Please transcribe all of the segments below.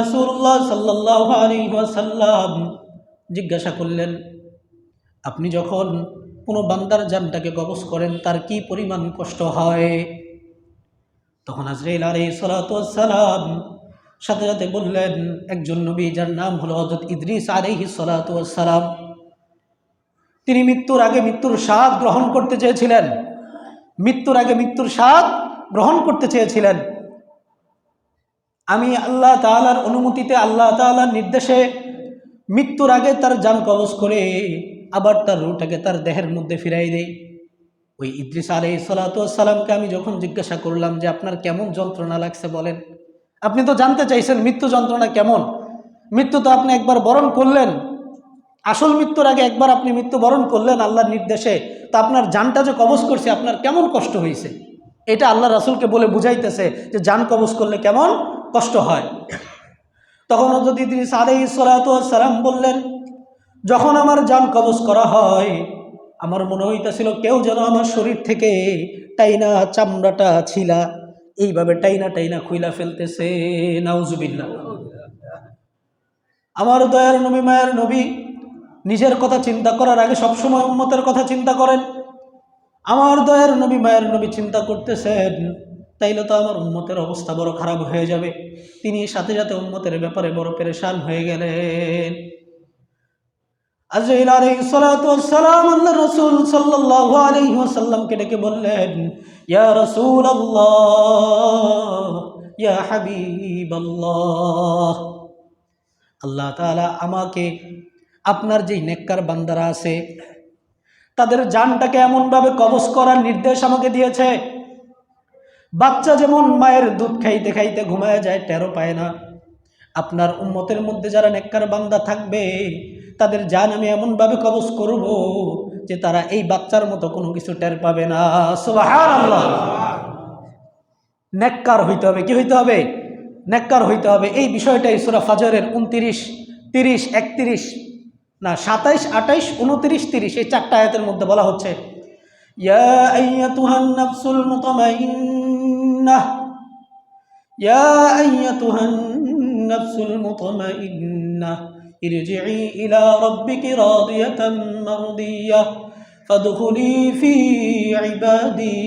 রাসূলুল্লাহ সাল্লাল্লাহু আলাইহি ওয়াসাল্লাম জিজ্ঞাসা করলেন, আপনি যখন কোনো বান্দার জানটাকে কবজ করেন, তার কি পরিমাণ কষ্ট হয়? তখন আজরাইল আলাইহিস সালাতু ওয়াসসালাম সাথে সাথে বললেন, একজন নবী যার নাম হলো হযরত ইদ্রিস আলাইহিস সালাতু ওয়াসসালাম, তিনি মৃত্যুর আগে মৃত্যুর স্বাদ গ্রহণ করতে চেয়েছিলেন। মৃত্যুর আগে মৃত্যুর স্বাদ গ্রহণ করতে চেয়েছিলেন। আমি আল্লাহ তাআলার অনুমতিতে আল্লাহ তাআলার নির্দেশে মৃত্যুর আগে তার যান কবজ করে আবার তার রুটাকে তার দেহের মধ্যে ফিরাই দেই। ওই ইদ্রিস আলাই সালাতামকে আমি যখন জিজ্ঞাসা করলাম যে, আপনার কেমন যন্ত্রণা লাগছে বলেন? আপনি তো জানতে চাইছেন মৃত্যু যন্ত্রণা কেমন। মৃত্যু তো আপনি একবার বরণ করলেন। আসল মৃত্যুর আগে একবার আপনি মৃত্যু বরণ করলেন আল্লাহর নির্দেশে। তো আপনার জানটা যে কবজ করছে, আপনার কেমন কষ্ট হয়েছে? এটা আল্লাহ রাসুলকে বলে বুঝাইতেছে যে, জান কবজ করলে কেমন কষ্ট হয়। তখন যদি তিনি সালেহ সালাম বললেন, যখন আমার জান কবজ করা হয়, আমার মনে হইতেছিল কেউ যেন আমার শরীর থেকে টাইনা চামড়াটা ছিলা, এইভাবে টাইনা টাইনা খুইলা ফেলতেছে নাউজুবিল্লা আমার দয়ার নবী, মায়ের নবী নিজের কথা চিন্তা করার আগে সবসময় উম্মতের কথা চিন্তা করেন। আমার দয়ার নবী, মায়ের নবী চিন্তা করতেছেন তাইলে তো আমার উন্মতের অবস্থা বড় খারাপ হয়ে যাবে। তিনি সাথে সাথে উন্মতের ব্যাপারে বড় পেরেশান হয়ে গেলেন। সাল্লাল্লাহু ডেকে বললেন, ইয়া ইয়া আল্লাহ তাআলা আমাকে, আপনার যেই নেককার বান্দারা আছে, তাদের জানটাকে এমনভাবে কবজ করার নির্দেশ আমাকে দিয়েছে। বাচ্চা যেমন মায়ের দুধ খাইতে খাইতে ঘুমায় যায় টেরো পায় না। আপনার উম্মতের মধ্যে যারা নেককার বান্দা থাকবে, তাদের জান আমি এমনভাবে কবজ করব যে তারা এই বাচ্চার মতো কোনো কিছু টের পাবে না। নেককার হইতে হবে, কি হইতে হবে? নেককার হইতে হবে। এই বিষয়টাই সুরা ফাজরের উনতিরিশ, তিরিশ, একত্রিশ, না, সাতাইশ, আঠাইশ, উনত্রিশ, তিরিশ, এই চারটা আয়াতের মধ্যে বলা হচ্ছে, ইয়া মুতমাইন্নাহ ইয়া আইয়াতুহান নাফসুল মুতমাইন্নাহ ارجعي إلى ربك راضية مرضية فادخلي في عبادي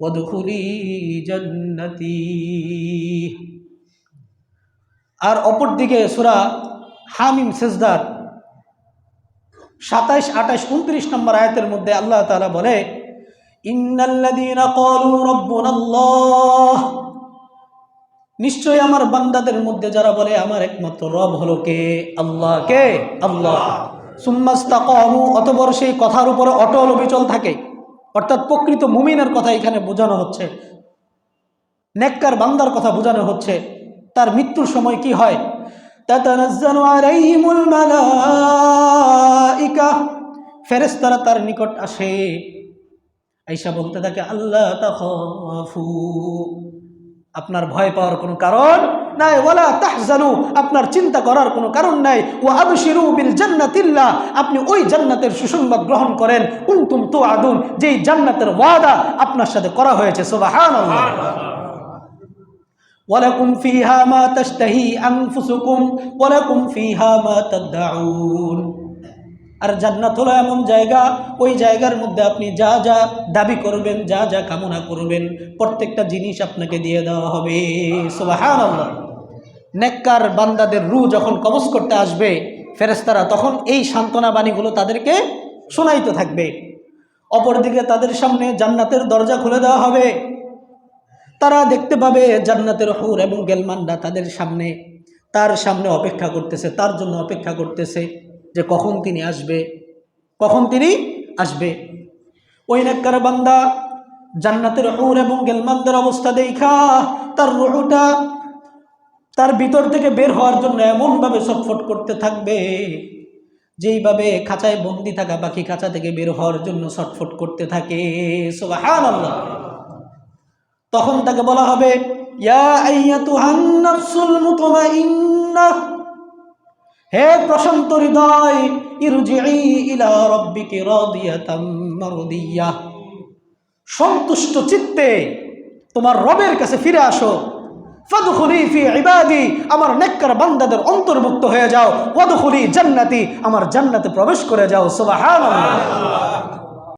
وادخلي جنتي আর অপর দিকে সুরা হামিম সেজদার সাতাইশ আঠাইশ উনত্রিশ নম্বর আয়াতের মধ্যে আল্লাহ তালা বলে ইন্নাল্লাযীনা ক্বালু রাব্বুনাল্লাহ নিশ্চয় আমার বান্দাদের মধ্যে যারা বলে, আমার একমাত্র রব হলো কে? আল্লাহ কে? আল্লাহ। সুম্মাস্তাকামু অতবর সেই কথার উপরে অটল অবিচল থাকে। অর্থাৎ প্রকৃত মুমিনের কথা এখানে বোঝানো হচ্ছে। নেককার বান্দার কথা বোঝানো হচ্ছে। তার মৃত্যুর সময় কি হয়? ফেরেশতারা তার নিকট আসে। আইসা বলতে থাকে, আল্লাহ তাহু আপনার ভয় পাওয়ার কোনো কারণ নাই, ওয়ালা তাহজানু। আপনার চিন্তা করার কোনো কারণ নাই ও আবশিরু বিল জান্নাতিল্লা আপনি ওই জান্নাতের সুসংবাদ গ্রহণ করেন, কুনতুম তো আদুন যেই জান্নাতের ওয়াদা আপনার সাথে করা হয়েছে সোবাহান ওয়ালাকুম ফিহা মা তাশতাহি আনফুসুকুম, ওয়ালাকুম ফিহা মা তাদউন আর জান্নাত হলো এমন জায়গা, ওই জায়গার মধ্যে আপনি যা যা দাবি করবেন, যা যা কামনা করবেন, প্রত্যেকটা জিনিস আপনাকে দিয়ে দেওয়া হবে। সুবাহান আল্লাহ নেককার বান্দাদের রু যখন কবজ করতে আসবে ফেরেস্তারা তখন এই সান্ত্বনা বাণীগুলো তাদেরকে শোনাইতে থাকবে। অপরদিকে তাদের সামনে জান্নাতের দরজা খুলে দেওয়া হবে। তারা দেখতে পাবে জান্নাতের হুর এবং গেলমান্ডা তাদের সামনে, তার সামনে অপেক্ষা করতেছে, তার জন্য অপেক্ষা করতেছে। যে কখন তিনি আসবে, কখন তিনি আসবে। ওই নেককার বান্দা জান্নাতের হুর এবং গেলমানদের অবস্থা দেখা, তার রুহুটা তার ভিতর থেকে বের হওয়ার জন্য এমনভাবে ছটফট করতে থাকবে, যেইভাবে খাঁচায় বন্দি থাকা পাখি খাঁচা থেকে বের হওয়ার জন্য ছটফট করতে থাকে। তখন তাকে বলা হবে, ইয়া মুতমাইন্নাহ হে প্রশান্ত হৃদয় ইরজিই ইলা রাব্বিকি মারদিয়াহ সন্তুষ্ট চিত্তে তোমার রবের কাছে ফিরে আসো। ফাদখুলি ফি ইবাদি, আমার নেককার বান্দাদের অন্তর্ভুক্ত হয়ে যাও। ওয়াদখুলি জান্নাতি, আমার জান্নাতে প্রবেশ করে যাও। সুবহানাল্লাহ।